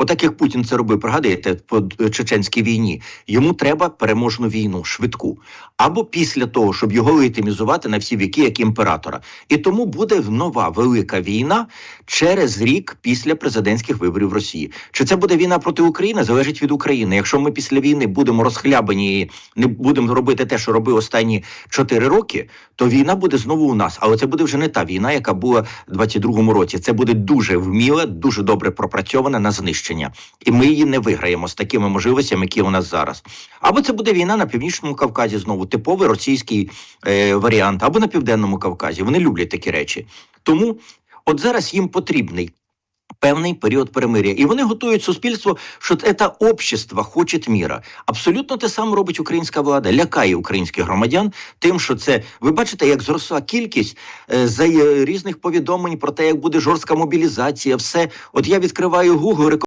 Отак як Путін це робив, пригадуєте, по е, чеченській війні. Йому треба переможну війну, швидку. Або після того, щоб його легітимізувати на всі віки як імператора. І тому буде нова велика війна через рік після президентських виборів в Росії. Чи це буде війна проти України? Залежить від України. Якщо ми після війни будемо розхлябані і не будемо робити те, що робив останні 4 роки, то війна буде знову у нас. Але це буде вже не та війна, яка була в 22-му році. Це буде дуже вміла, дуже добре пропрацьована на знищення, і ми її не виграємо з такими можливостями, які у нас зараз. Або це буде війна на північному Кавказі, знову типовий російський е, варіант, або на південному Кавказі. Вони люблять такі речі. Тому от зараз їм потрібний. Певний період перемир'я, і вони готують суспільство, що це общество хоче міра. Абсолютно те саме робить українська влада, лякає українських громадян тим, що це ви бачите, як зросла кількість е, за е, різних повідомлень про те, як буде жорстка мобілізація. Все, от я відкриваю Google,